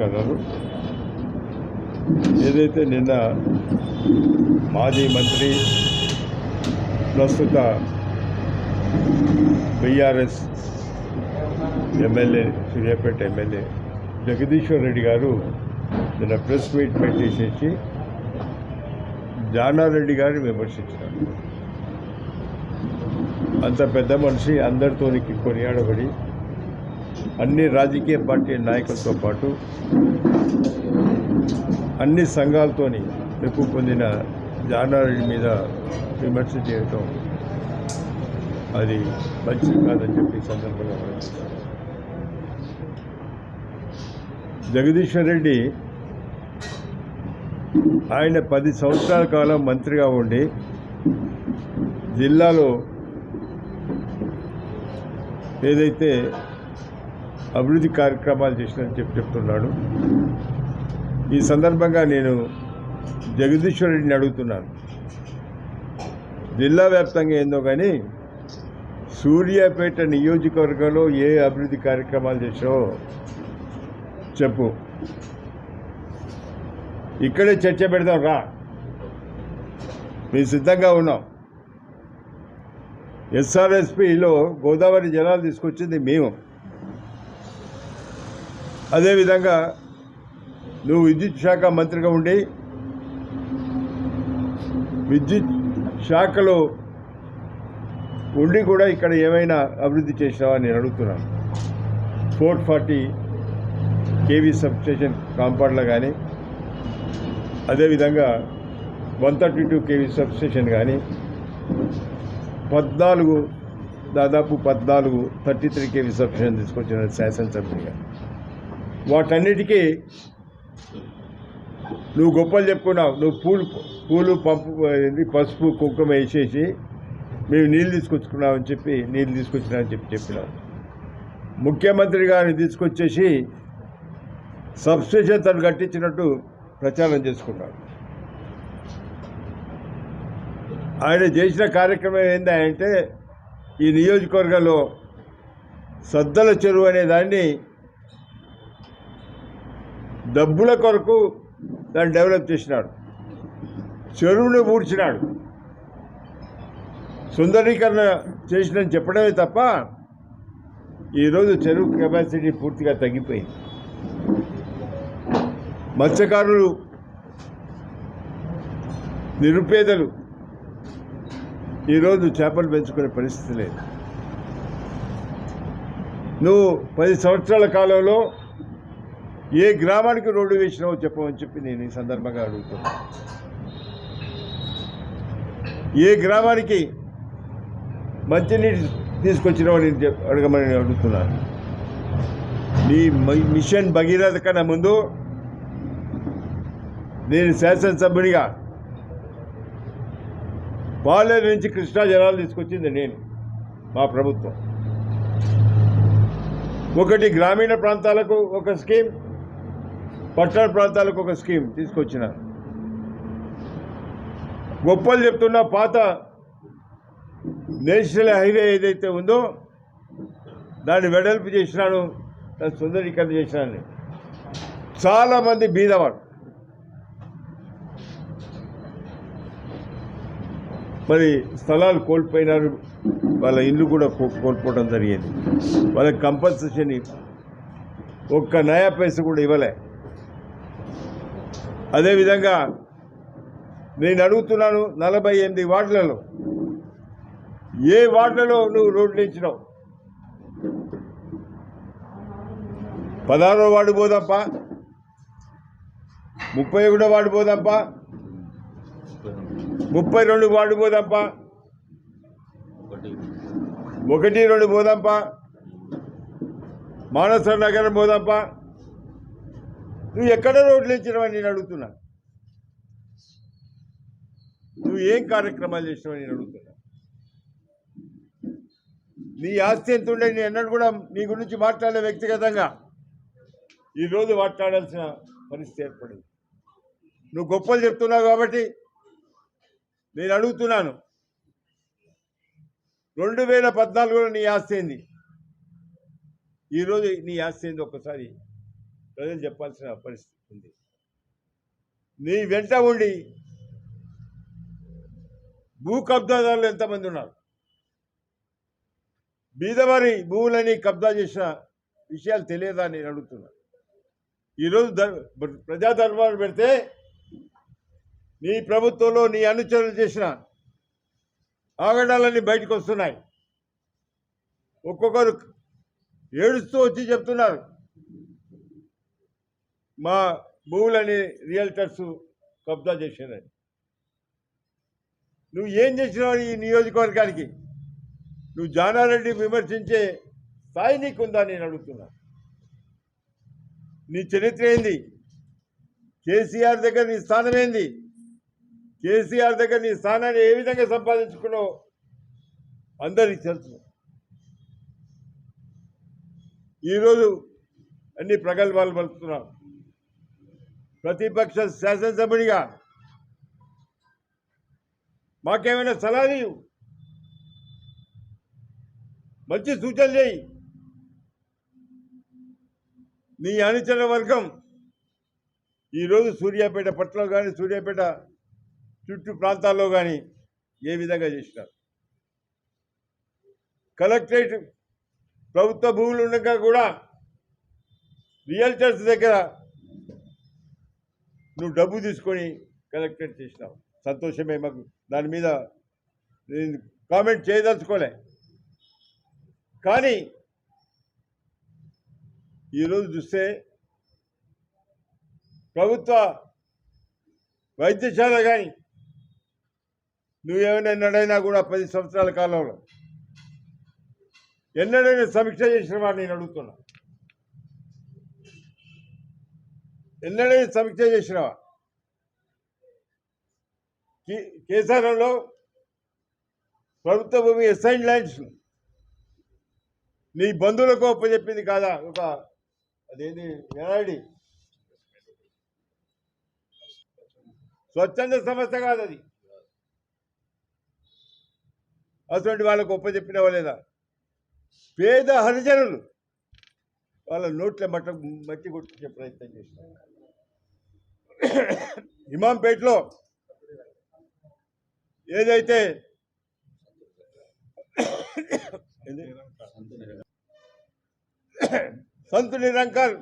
నమస్కారాలు. ఏదైతే నిన్న మాజీ మంత్రి ప్రస్తుత BRS MLA Suryapet MLA Jagadishwar Reddy గారు నిన్న ప్రెస్ మీట్ పెట్టేసేసి జానారెడ్డి గారిని విమర్శించారు. అంత పెద్ద మనిషి అందరితోనికి కొనియాడబడి అన్ని రాజకీయ పార్టీ నాయకులతో పాటు అన్ని సంఘాలతోని మెప్పు పొందిన జానారెడ్డి మీద విమర్శ చేయటం అది మంచిది కాదని చెప్పి సందర్భంగా జగదీశ్వర్ రెడ్డి ఆయన పది సంవత్సరాల కాలం మంత్రిగా ఉండి జిల్లాలో ఏదైతే అభివృద్ధి కార్యక్రమాలు చేసినని చెప్పి చెప్తున్నాడు. ఈ సందర్భంగా నేను జగదీశ్వరుడిని రెడ్డిని అడుగుతున్నాను. జిల్లా వ్యాప్తంగా ఏందో కానీ సూర్యాపేట నియోజకవర్గంలో ఏ అభివృద్ధి కార్యక్రమాలు చేసావో చెప్పు. ఇక్కడే చర్చ పెడదాం రా. మేము సిద్ధంగా ఉన్నాం. ఎస్ఆర్ఎస్పిలో గోదావరి జలాలు తీసుకొచ్చింది మేము. అదేవిధంగా నువ్వు విద్యుత్ శాఖ మంత్రిగా ఉండి విద్యుత్ శాఖలో ఉండి కూడా ఇక్కడ ఏమైనా అభివృద్ధి చేసినావా నేను అడుగుతున్నాను. ఫోర్ ఫార్టీ కేవీ సబ్స్టేషన్ కాంపౌండ్లో కానీ అదేవిధంగా one thirty two KV substation కానీ పద్నాలుగు దాదాపు పద్నాలుగు థర్టీ త్రీ కేవీ సబ్స్టేషన్ తీసుకొచ్చిన శాసనసభ్యుడిగా. వాటన్నిటికీ నువ్వు గొప్పలు చెప్పుకున్నావు. నువ్వు పూలు పూలు పంపు పసుపు కుంకుమ వేసేసి మేము నీళ్ళు తీసుకొచ్చుకున్నామని చెప్పి నీళ్ళు తీసుకొచ్చినామని చెప్పి చెప్పినావు. ముఖ్యమంత్రి గారిని తీసుకొచ్చేసి సబ్స్టేషన్ తను కట్టించినట్టు ప్రచారం చేసుకున్నాడు. ఆయన చేసిన కార్యక్రమం ఏంటంటే ఈ నియోజకవర్గంలో సద్దల చెరువు అనే దాన్ని డబ్బుల కొరకు దాన్ని డెవలప్ చేసినాడు. చెరువును పూడ్చినాడు సుందరీకరణ చేసినని చెప్పడమే తప్ప ఈరోజు చెరువు కెపాసిటీ పూర్తిగా తగ్గిపోయింది. మత్స్యకారులు నిరుపేదలు ఈరోజు చేపలు పెంచుకునే పరిస్థితి లేదు. నువ్వు పది సంవత్సరాల కాలంలో ఏ గ్రామానికి రోడ్డు వేసినావో చెప్పమని చెప్పి నేను ఈ సందర్భంగా అడుగుతున్నా. ఏ గ్రామానికి మంచినీటి తీసుకొచ్చినావో నేను అడగమని నేను అడుగుతున్నాను నీ మిషన్ భగీరథ కన్నా ముందు నేను శాసనసభ్యునిగా పాలేరు నుంచి కృష్ణా జలాలు తీసుకొచ్చింది నేను మా ప్రభుత్వం. ఒకటి గ్రామీణ ప్రాంతాలకు ఒక స్కీమ్ పట్టణ ప్రాంతాలకు ఒక స్కీమ్ తీసుకొచ్చిన. గొప్పలు చెప్తున్న పాత నేషనల్ హైవే ఏదైతే ఉందో దాన్ని వెడల్పు చేసినాను దాన్ని సుందరీకరణ చేసినాను. చాలామంది బీదవాడు మరి స్థలాలు కోల్పోయినారు వాళ్ళ ఇల్లు కూడా కో- కోల్పోవడం జరిగింది. వాళ్ళకి కంపల్సేషన్ ఒక్క నయా పైస కూడా ఇవ్వలే. అదేవిధంగా నేను అడుగుతున్నాను నలభై ఎనిమిది వార్డులలో. ఏ వార్డులలో నువ్వు రోడ్లు ఇచ్చినావు పదహారో వార్డు పోదాంపా ముప్పై ఒకటో వార్డు పోదాంపా ముప్పై రెండు వార్డు పోదాంపా ఒకటి రెండు పోదాంపా మానస నగరం పోదాంపా నువ్వు ఎక్కడ రోడ్లు ఇచ్చినావని నేను అడుగుతున్నా. నువ్వు ఏం కార్యక్రమాలు చేసినవని నేను అడుగుతున్నా. నీ ఆస్తి ఎంత ఉండే నేను ఎన్నడూ కూడా నీ గురించి మాట్లాడే వ్యక్తిగతంగా. ఈరోజు మాట్లాడాల్సిన పరిస్థితి ఏర్పడింది. నువ్వు గొప్పలు చెప్తున్నావు కాబట్టి నేను అడుగుతున్నాను. రెండు వేల పద్నాలుగులో నీ ఆస్తి ఏంది? ఈరోజు నీ ఆస్తి ఏంది? ఒక్కసారి ప్రజలు చెప్పాల్సిన పరిస్థితి ఉంది. నీ వెంట ఉండి భూ కబ్జాదారులు ఎంతమంది ఉన్నారు? బీదవారి భూములని కబ్జా చేసిన విషయాలు తెలియదా అని నేను అడుగుతున్నా. ఈరోజు దర్ ప్రజా దర్బారు పెడితే నీ ప్రభుత్వంలో నీ అనుచరులు చేసిన ఆగడాలన్నీ బయటకు వస్తున్నాయి. ఒక్కొక్కరు ఏడుస్తూ వచ్చి చెప్తున్నారు. మా భూములని రియల్టర్స్ కబ్జా చేశారని. నువ్వు ఏం చేసినావు ఈ నియోజకవర్గానికి? నువ్వు జానారెడ్డి విమర్శించే స్థాయి నీకుందా నేను అడుగుతున్నా. నీ చరిత్ర ఏంది? కేసీఆర్ దగ్గర నీ స్థానం ఏంది? కేసీఆర్ దగ్గర నీ స్థానాన్ని ఏ విధంగా సంపాదించుకున్నావు? అందరికీ తెలుసు ఈరోజు అన్ని ప్రగల్భాలు పలుకుతున్నాం. ప్రతిపక్ష శాసనసభ్యుడిగా మాకేమైనా సలహా ఇవ్వు. మంచి సూచనలు చేయి నీ అనుచర వర్గం ఈరోజు సూర్యాపేట పట్టణంలో కానీ సూర్యాపేట చుట్టూ ప్రాంతాల్లో కానీ ఏ విధంగా చేసినారు కలెక్టరేట్ ప్రభుత్వ భూములు ఉండగా కూడా రియల్టర్స్ దగ్గర నువ్వు డబ్బు తీసుకొని కలెక్టరేట్ చేసినావు. సంతోషమే మాకు. దాని మీద నేను కామెంట్ చేయదలుచుకోలే. కానీ ఈరోజు చూస్తే ప్రభుత్వ వైద్యశాల కానీ నువ్వేమైనా ఎన్నడైనా కూడా పది సంవత్సరాల కాలంలో ఎన్నడైనా సమీక్ష చేసిన వాడిని నేను అడుగుతున్నా. ఎన్నడే సమీక్ష చేసినావా? కే- కేసారంలో ప్రభుత్వ భూమి ఎస్ఐన్ ల్యాండ్స్ నీ బంధువులకు ఒప్పచెప్పింది కాదా? ఒక అదేంటి ఎలాడి స్వచ్ఛంద సంస్థ కాదు అది. అటువంటి వాళ్ళకు ఒప్పచెప్పినవా లేదా? పేద హరిజనులు. వాళ్ళ నోట్ల మట్ట మట్టి కొట్టించే ప్రయత్నం చేసినారు ఇమాంపేటలో ఏదైతే ఏంది? సంతు నిరంకర్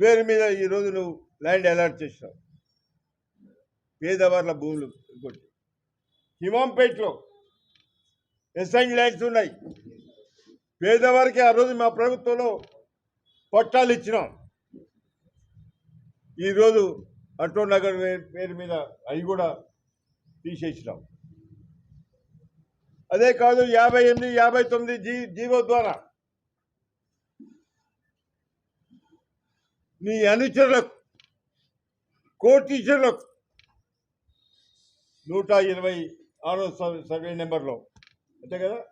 పేరు మీద ఈరోజు నువ్వు ల్యాండ్ అలాట్ చేసినావు. పేదవాళ్ళ భూములు ఇంకోటి హిమాంపేట్లో ఎస్ఐన్ ల్యాండ్స్ ఉన్నాయి. పేదవారికి ఆ రోజు మా ప్రభుత్వంలో పట్టాలు ఇచ్చినాం. ఈరోజు అటో నగర్ పేరు మీద అవి కూడా తీసేసినాం. అదే కాదు యాభై ఎనిమిది యాభై తొమ్మిది జీ జీవో ద్వారా నీ అనుచరులకు కోటీశ్వరులకు నూట ఇరవై ఆరో సర్వే నెంబర్లో. అంతే కదా?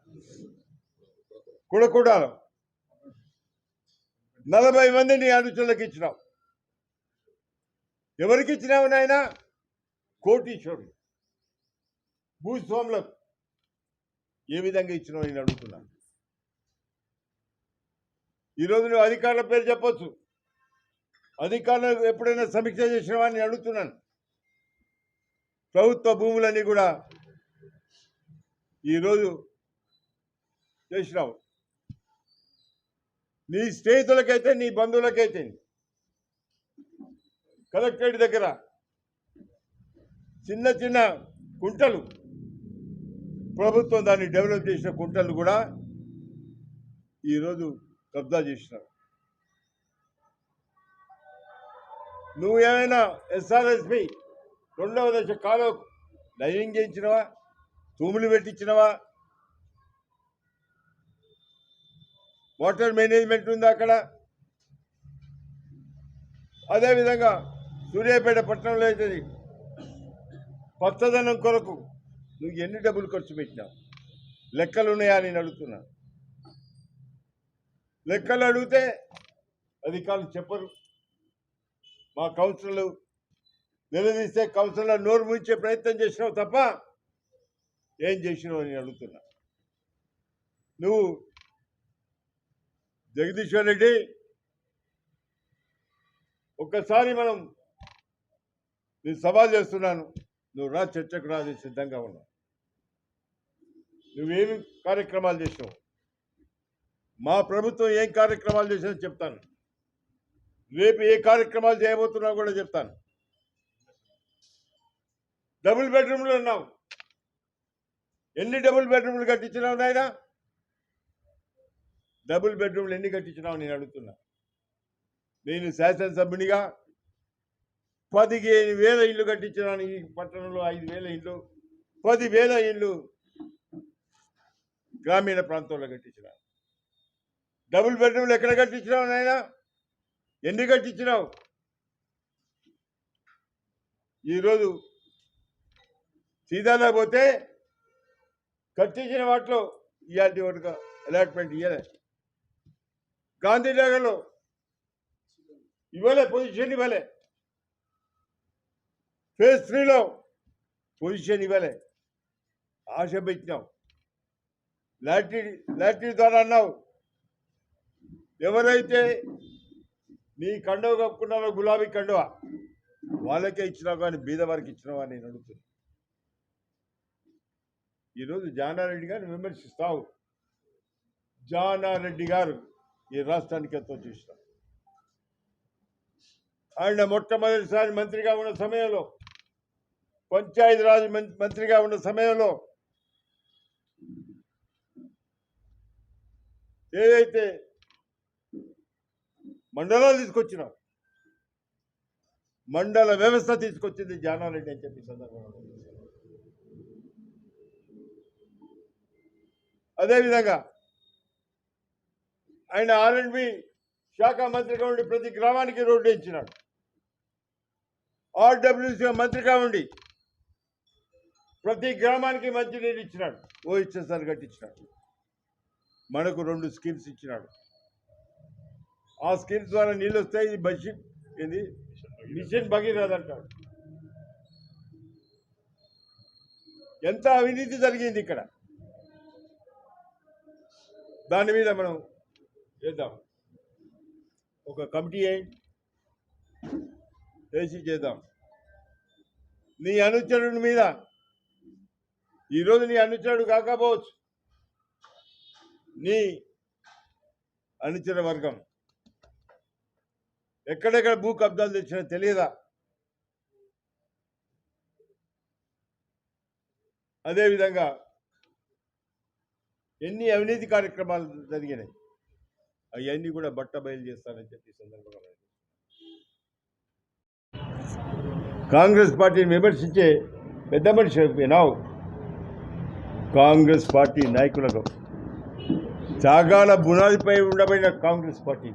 కుడకూడాలో నలభై మంది నీ అనుచరులకు ఇచ్చినావు ఎవరికి ఇచ్చినావు నాయన? కోటీశ్వరుడు. భూస్వాములకు. ఏ విధంగా ఇచ్చినావు నేను అడుగుతున్నాను ఈరోజు నువ్వు అధికారుల పేరు చెప్పొచ్చు. అధికారులు ఎప్పుడైనా సమీక్ష చేసినవా అని అడుగుతున్నాను. ప్రభుత్వ భూములన్నీ కూడా ఈరోజు చేసినావు. నీ స్నేహితులకైతే నీ బంధువులకైతే. కలెక్టరేట్ దగ్గర చిన్న చిన్న కుంటలు. ప్రభుత్వం దాన్ని డెవలప్ చేసిన కుంటలు కూడా ఈరోజు కబ్జా చేసినారు. నువ్వు ఏమైనా ఎస్ఆర్ఎస్పి రెండవ దశ కాలో లైనింగ్ చేయించినవా? తూములు పెట్టించినవా? వాటర్ మేనేజ్మెంట్ ఉందా అక్కడ. అదేవిధంగా సూర్యాపేట పట్టణంలో అయితే పచ్చదనం కొరకు నువ్వు ఎన్ని డబ్బులు ఖర్చు పెట్టినావు? లెక్కలు ఉన్నాయా అని నేను అడుగుతున్నా. లెక్కలు అడిగితే అధికారులు చెప్పరు. మా కౌన్సిలర్లు నిలదీస్తే కౌన్సిలర్ నోరు ముంచే ప్రయత్నం చేసినావు తప్ప ఏం చేసినావు అని అడుగుతున్నా. నువ్వు జగదీశ్వర్ రెడ్డి ఒక్కసారి మనం నేను సవాల్ చేస్తున్నాను. నువ్వు రా చర్చకు రా నేను సిద్ధంగా ఉన్నా. నువ్వేమి కార్యక్రమాలు చేసినావు మా ప్రభుత్వం ఏం కార్యక్రమాలు చేసినా చెప్తాను. రేపు ఏ కార్యక్రమాలు చేయబోతున్నావు కూడా చెప్తాను. డబుల్ బెడ్రూమ్లు ఉన్నావు ఎన్ని డబుల్ బెడ్రూమ్లు కట్టించినావు నాయనా? డబుల్ బెడ్రూమ్లు ఎన్ని కట్టించినావు నేను అడుగుతున్నా. నేను శాసనసభ్యునిగా పదిహేను వేల ఇల్లు కట్టించినాను ఈ పట్టణంలో ఐదు వేల ఇల్లు పదివేల ఇల్లు గ్రామీణ ప్రాంతంలో కట్టించినాను. డబుల్ బెడ్రూమ్లు ఎక్కడ కట్టించినావు నాయన? ఎన్ని కట్టించినావు? ఈరోజు సీదాలో పోతే కట్టించిన వాటిలో ఇవాటి వరకు అలాట్మెంట్ ఇవ్వలే గాంధీనగర్లో ఇవ్వలే పొజిషన్ ఇవ్వలే. ఫేజ్ త్రీలో పొజిషన్ ఇవ్వలే. ఆశ పెట్టినావు లాటరీ లాటరీ ద్వారా అన్నావు. ఎవరైతే నీ కండువ కప్పుకున్నారో గులాబీ కండువ వాళ్ళకే ఇచ్చినావు కానీ బీద వారికి ఇచ్చినావు అని నేను అడుగుతున్నా. ఈరోజు జానారెడ్డి గారిని విమర్శిస్తావు. జానారెడ్డి గారు ఈ రాష్ట్రానికి ఎంతో చేసినారు ఆయన మొట్టమొదటిసారి మంత్రిగా ఉన్న సమయంలో పంచాయతీరాజ్ మంత్రిగా ఉన్న సమయంలో ఏదైతే మండలాలు తీసుకొచ్చినాం మండల వ్యవస్థ తీసుకొచ్చింది జానారెడ్డి అని చెప్పి సందర్భంగా అదేవిధంగా ఆయన ఆర్ఎండ్బి శాఖ మంత్రిగా ఉండి ప్రతి గ్రామానికి రోడ్డు ఇచ్చినాడు ఆర్డబ్ల్యూసీ మంత్రిగా ఉండి ప్రతి గ్రామానికి మంచినీరు ఇచ్చినాడు. ఓ ఇచ్చేసారి కట్టించినాడు. మనకు రెండు స్కీమ్స్ ఇచ్చినాడు. ఆ స్కీమ్స్ ద్వారా నీళ్ళు వస్తాయి. ఇది బషీర్ ఇది మిషన్ భగీరథ అంటాడు. ఎంత అవినీతి జరిగింది ఇక్కడ? దాని మీద మనం చేద్దాం. ఒక కమిటీ వేసి చేద్దాం. నీ అనుచరుడి మీద. ఈరోజు నీ అనుచరుడు కాకపోవచ్చు. నీ అనుచర వర్గం. ఎక్కడెక్కడ భూ కబ్జాలు తెచ్చినా తెలియదా? అదేవిధంగా ఎన్ని అవినీతి కార్యక్రమాలు జరిగినాయి? అవన్నీ కూడా బట్ట బయలు చేస్తారని చెప్పి సందర్భంగా కాంగ్రెస్ పార్టీని విమర్శించే పెద్ద మనిషి వినావు కాంగ్రెస్ పార్టీ నాయకులకు త్యాగాల బునాదిపై ఉండబడిన కాంగ్రెస్ పార్టీ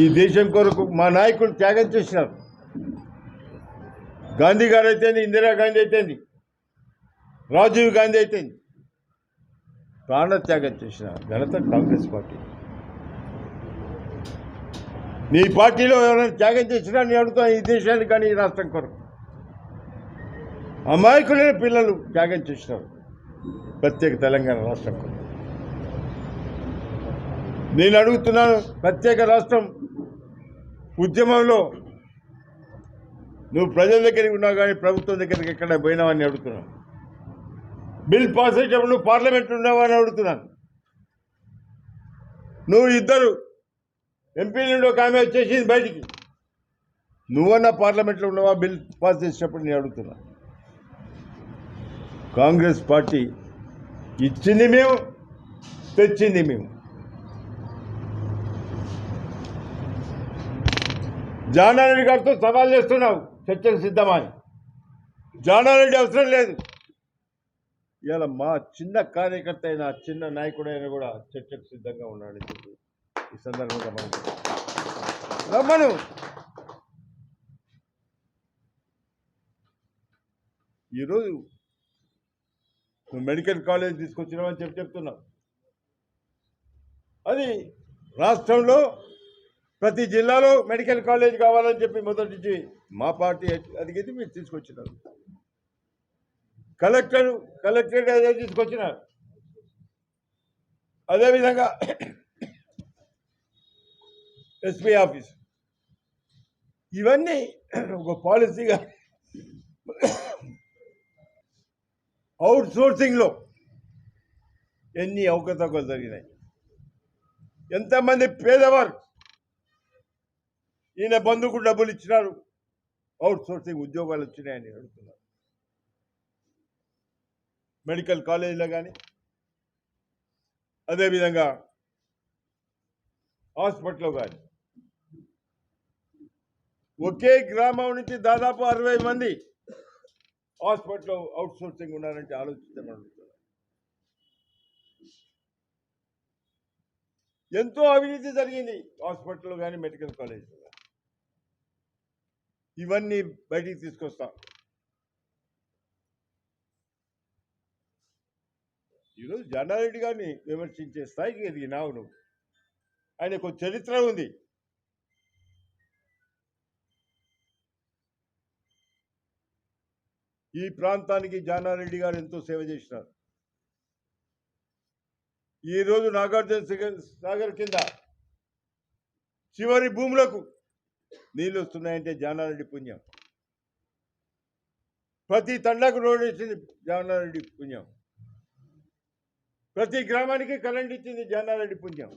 ఈ దేశం కొరకు మా నాయకులు త్యాగం చేసినారు. గాంధీ గారు అయితేంది ఇందిరాగాంధీ అయితేంది రాజీవ్ గాంధీ అయితేంది. ప్రాణత్యాగం చేసిన ఘనత కాంగ్రెస్ పార్టీ. నీ పార్టీలో ఎవరైనా త్యాగం చేసినా నేను అడుగుతాను ఈ దేశానికి కానీ ఈ రాష్ట్రం కొరకు. అమాయకులైన పిల్లలు త్యాగం చేసినారు. ప్రత్యేక తెలంగాణ రాష్ట్రం కొరకు. నేను అడుగుతున్నాను ప్రత్యేక రాష్ట్రం ఉద్యమంలో నువ్వు ప్రజల దగ్గరికి ఉన్నావు కానీ ప్రభుత్వం దగ్గరికి ఎక్కడ పోయినావని అడుగుతున్నాను. బిల్ పాస్ అయ్యేటప్పుడు నువ్వు పార్లమెంట్ ఉన్నావా అని అడుగుతున్నాను. నువ్వు ఇద్దరు ఎంపీ నుండి ఒక ఆమె వచ్చేసింది బయటికి. నువ్వన్నా పార్లమెంట్లో ఉన్నావా బిల్ పాస్ చేసేటప్పుడు నేను అడుగుతున్నా. కాంగ్రెస్ పార్టీ ఇచ్చింది మేము తెచ్చింది మేము. జానారెడ్డి గారితో సవాల్ చేస్తున్నావు చర్చలు సిద్ధమని. జానారెడ్డి అవసరం లేదు. ఇవాళ మా చిన్న కార్యకర్త అయిన చిన్న నాయకుడైనా కూడా చర్చకు సిద్ధంగా ఉన్నాడని చెప్పి ఈ సందర్భంగా మనం రమ్మను. ఈరోజు నువ్వు మెడికల్ కాలేజ్ తీసుకొచ్చినావని చెప్పి చెప్తున్నావు అది రాష్ట్రంలో ప్రతి జిల్లాలో మెడికల్ కాలేజ్ కావాలని చెప్పి మొదటి నుంచి మా పార్టీ అడిగేది మీరు తీసుకొచ్చినారు. కలెక్టర్ కలెక్టరేట్ అదే తీసుకొచ్చినారు. అదేవిధంగా ఎస్పీ ఆఫీస్. ఇవన్నీ ఒక పాలసీగా అవుట్ సోర్సింగ్లో ఎన్ని అవకతవకలు జరిగినాయి. ఎంతమంది పేదవారు ఈయన బంధుకు డబ్బులు ఇచ్చినారు. అవుట్ సోర్సింగ్ ఉద్యోగాలు వచ్చినాయని అడుగుతున్నారు. మెడికల్ కాలేజీలో కానీ అదేవిధంగా హాస్పిటల్లో కానీ ఒకే గ్రామం నుంచి దాదాపు అరవై మంది హాస్పిటల్లో అవుట్ సోర్సింగ్ ఉన్నారంటే ఆలోచించమని ఎంతో అవినీతి జరిగింది హాస్పిటల్లో కానీ మెడికల్ కాలేజీలో కానీ ఇవన్నీ బయటికి తీసుకొస్తాం. ఈరోజు జనారెడ్డి గారిని విమర్శించే స్థాయికి ఎదిగినావు నువ్వు. ఆయనకు ఒక చరిత్ర ఉంది. ఈ ప్రాంతానికి జానారెడ్డి గారు ఎంతో సేవ చేసినారు. ఈరోజు నాగార్జున సాగర్- కింద చివరి భూములకు నీళ్ళు వస్తున్నాయంటే జానారెడ్డి పుణ్యం. ప్రతి తండకు రోడ్ వేసింది జానారెడ్డి పుణ్యం. ప్రతి గ్రామానికి కరెంట్ ఇచ్చింది జానారెడ్డి పుణ్యం.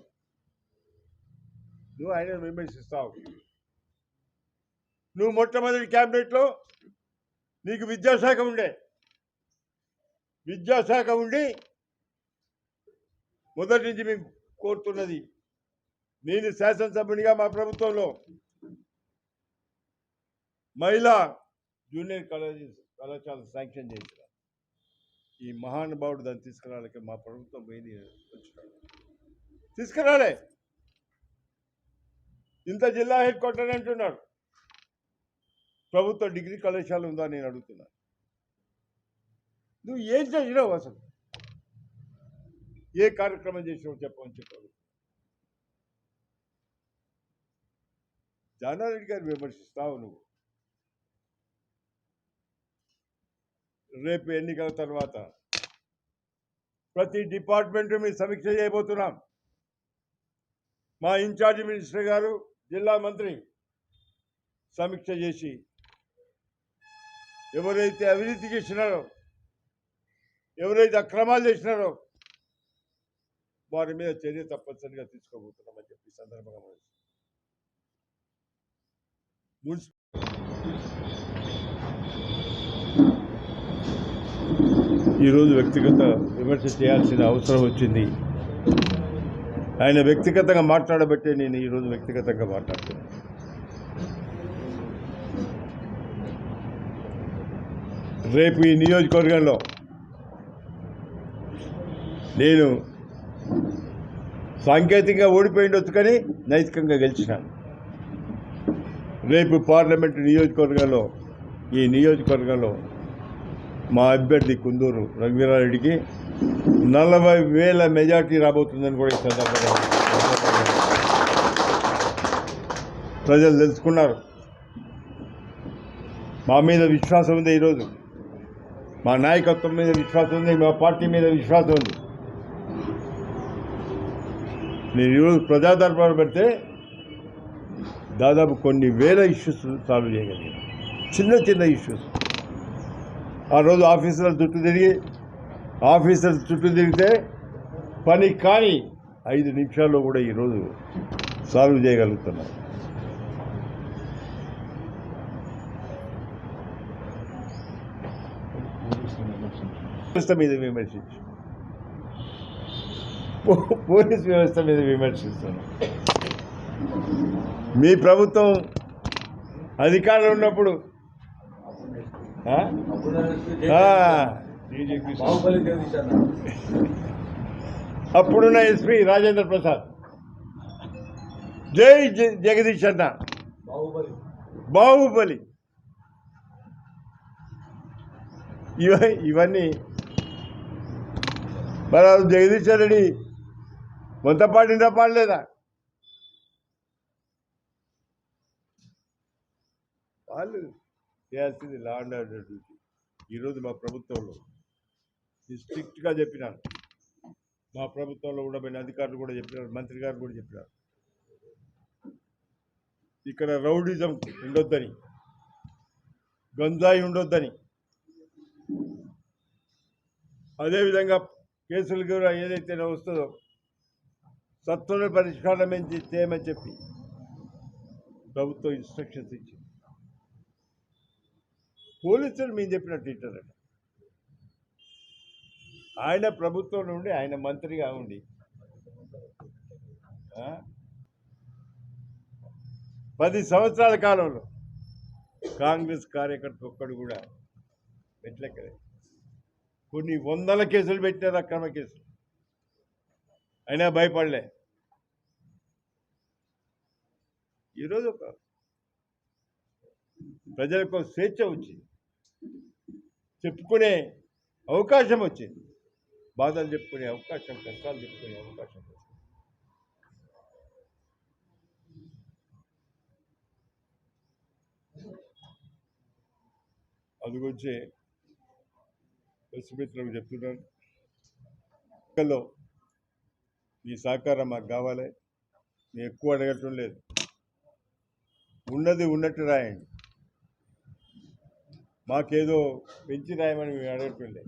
నువ్వు ఆయన విమర్శిస్తావు నువ్వు మొట్టమొదటి క్యాబినెట్లో నీకు విద్యాశాఖ ఉండే. విద్యాశాఖ ఉండి మొదటి నుంచి మేము కోరుతున్నది నేను శాసనసభ్యునిగా మా ప్రభుత్వంలో మహిళా జూనియర్ కాలేజెస్ కళాశాల శాంక్షన్ చేసిన ఈ మహానుభావుడు దాన్ని తీసుకురాలేక మా ప్రభుత్వం పోయింది వచ్చినాడు తీసుకురాలే. ఇంత జిల్లా హెడ్ క్వార్టర్ అంటున్నాడు. ప్రభుత్వ డిగ్రీ కళాశాల ఉందా నేను అడుగుతున్నా. నువ్వు ఏం చేసినావు అసలు? ఏ కార్యక్రమం చేసినావు చెప్పమని చెప్పాడు. జానారెడ్డి గారు విమర్శిస్తావు నువ్వు. రేపు ఎన్నికల తర్వాత ప్రతి డిపార్ట్మెంట్ మేము సమీక్ష చేయబోతున్నాం. మా ఇన్ఛార్జి మినిస్టర్ గారు జిల్లా మంత్రి సమీక్ష చేసి ఎవరైతే అవినీతి చేసినారో ఎవరైతే అక్రమాలు చేసినారో వారి మీద చర్య తప్పనిసరిగా తీసుకోబోతున్నామని చెప్పి సందర్భంగా మున్సిపల్ ఈరోజు వ్యక్తిగత విమర్శ చేయాల్సిన అవసరం వచ్చింది. ఆయన వ్యక్తిగతంగా మాట్లాడబట్టే నేను ఈరోజు వ్యక్తిగతంగా మాట్లాడుతున్నాను. రేపు ఈ నియోజకవర్గంలో నేను సాంకేతికంగా ఓడిపోయిండొచ్చు కానీ నైతికంగా గెలిచినాను. రేపు పార్లమెంటు నియోజకవర్గంలో ఈ నియోజకవర్గంలో మా అభ్యర్థి కుందూరు రఘువీరారెడ్డికి నలభై వేల మెజార్టీ రాబోతుందని కూడా ఈ సందర్భంగా ప్రజలు తెలుసుకున్నారు. మా మీద విశ్వాసం ఉంది ఈరోజు. మా నాయకత్వం మీద విశ్వాసం ఉంది మా పార్టీ మీద విశ్వాసం ఉంది. నేను ఈరోజు ప్రజాదర్బార్ పెడితే దాదాపు కొన్ని వేల ఇష్యూస్ సాల్వ్ చేయగలిగాను. చిన్న చిన్న ఇష్యూస్. ఆ రోజు ఆఫీసర్ల చుట్టూ తిరిగి ఆఫీసర్ చుట్టూ తిరిగితే పని కానీ ఐదు నిమిషాల్లో కూడా ఈరోజు సాల్వ్ చేయగలుగుతున్నాం. వ్యవస్థ మీద విమర్శించు. పోలీస్ వ్యవస్థ మీద విమర్శిస్తాను మీ ప్రభుత్వం అధికారంలో ఉన్నప్పుడు ఆ? ఆ, బాహుబలి జగదీష్ అన్న అప్పుడున్న ఎస్పీ రాజేంద్ర ప్రసాద్. జై జ- జగదీష్ అన్న. బాహుబలి. బాహుబలి ఇవన్నీ. మరి ఆ జగదీష్ రెడ్డి వంత పాడిందా పాడలేదా? వాళ్ళు చేయాల్సింది లా అండ్ ఆర్డర్ డ్యూటీ ఈరోజు మా ప్రభుత్వంలో స్ట్రిక్ట్గా చెప్పినారు మా ప్రభుత్వంలో కూడా పోయిన అధికారులు కూడా చెప్పినారు మంత్రి గారు కూడా చెప్పినారు. ఇక్కడ రౌడిజం ఉండొద్దని గంజాయి ఉండొద్దని అదేవిధంగా కేసులు కూడా ఏదైతే వస్తుందో సత్వర పరిష్కారం ఏంటి చేయమని చెప్పి ప్రభుత్వం ఇన్స్ట్రక్షన్స్ ఇచ్చింది. పోలీసులు మేము చెప్పినట్టు ఇట్టారట ఆయన ప్రభుత్వం నుండి ఆయన మంత్రిగా ఉండి పది సంవత్సరాల కాలంలో కాంగ్రెస్ కార్యకర్త ఒక్కడు కూడా పెట్టలేకలేదు. కొన్ని వందల కేసులు పెట్టారు అక్రమ కేసులు. అయినా భయపడలే. ఈరోజు ఒక ప్రజలకు స్వేచ్ఛ వచ్చింది. చెప్పుకునే అవకాశం వచ్చింది. బాధలు చెప్పుకునే అవకాశం కష్టాలు చెప్పుకునే అవకాశం వచ్చింది. అది గురించి మిత్రులకు చెప్తున్నాను. ఎన్నికల్లో మీ సహకారం మాకు కావాలి. నేను ఎక్కువ అడగటం లేదు. ఉన్నది ఉన్నట్టు రాయండి. మాకేదో పెంచి రాయమని మేము అడగట్లేదు